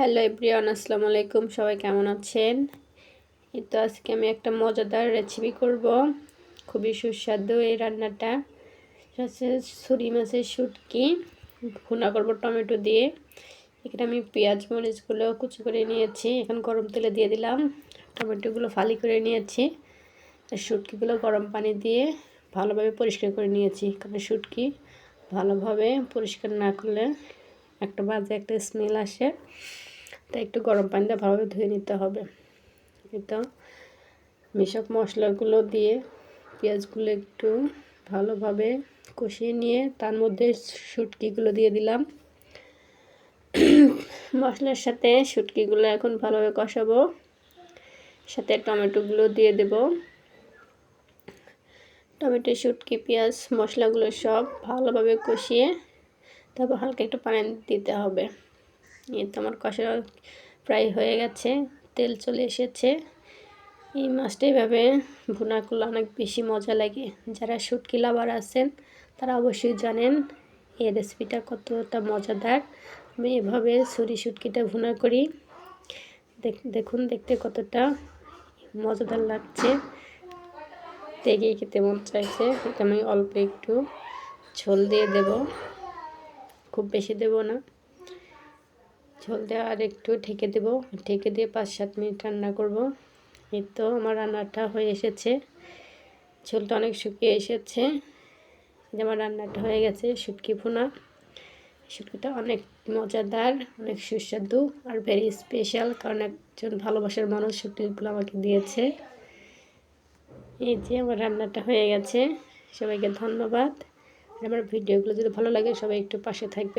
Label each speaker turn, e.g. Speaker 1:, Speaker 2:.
Speaker 1: Hello everyone আসসালামু আলাইকুম সবাই কেমন আছেন? এই তো আজকে আমি একটা মজাদার রেসিপি করব। খুবই সুস্বাদু এই রান্নাটা। হচ্ছে ছুরি মাছের শুটকি। ভুনা করব টমেটো দিয়ে। এখানে আমি পেঁয়াজ, মরিচগুলো কুচি করে নিয়েছি। এখন গরম তেলে দিয়ে দিলাম। টমেটোগুলো ফালি করে নিয়েছি। আর শুটকিগুলো গরম পানি দিয়ে ভালোভাবে পরিষ্কার করে নিয়েছি। কারণ শুটকি ভালোভাবে পরিষ্কার না করলে একটা বাজে একটা স্মেল আসে। তাই একটু গরম পানি দিয়ে ভালোভাবে ধুয়ে নিতে হবে। এটা মিশক মশলাগুলো দিয়ে পেঁয়াজগুলো একটু ভালোভাবে কষিয়ে নিয়ে তার মধ্যে শুটকিগুলো দিয়ে দিলাম। মশলার সাথে শুটকিগুলো এখন ভালোভাবে কষাবো। সাথে টমেটোগুলো দিয়ে দেব। টমেটো, শুটকি, পেঁয়াজ, মশলাগুলো সব ভালোভাবে কষিয়ে তারপর হালকা একটু পানি দিতে হবে। এই তো আমার কষা প্রায় হয়ে গেছে, তেল চলে এসেছে। এই মাছটা এইভাবে ভুনা করলে অনেক বেশি মজা লাগে। যারা শুটকি লাভার আছেন, তারা অবশ্যই জানেন এই রেসিপিটা কতটা মজাদার। আমি এভাবে ছুরি শুটকিটা ভুনা করি। দেখুন, দেখতে কতটা মজাদার লাগছে। দেখেই খেতে মন চাইছে। এটা আমি অল্প একটু ঝোল দিয়ে দেব। খুব বেশি দেব না। ঝোল দিয়ে আর একটু ঢেকে দেব। ঢেকে দিয়ে পাঁচ, সাত মিনিট রান্না করব। এই তো আমার রান্নাটা হয়ে এসেছে। ঝোলটা অনেক শুকিয়ে এসেছে। যে আমার রান্নাটা হয়ে গেছে, শুটকি ভুনা। শুটকিটা অনেক মজাদার, অনেক সুস্বাদু আর ভেরি স্পেশাল কারণ একজন ভালোবাসার মানুষ শুটকিগুলো আমাকে দিয়েছে। এই যে আমার রান্নাটা হয়ে গেছে। সবাইকে ধন্যবাদ। আমার ভিডিওগুলো যদি ভালো লাগে সবাই একটু পাশে থাকবেন।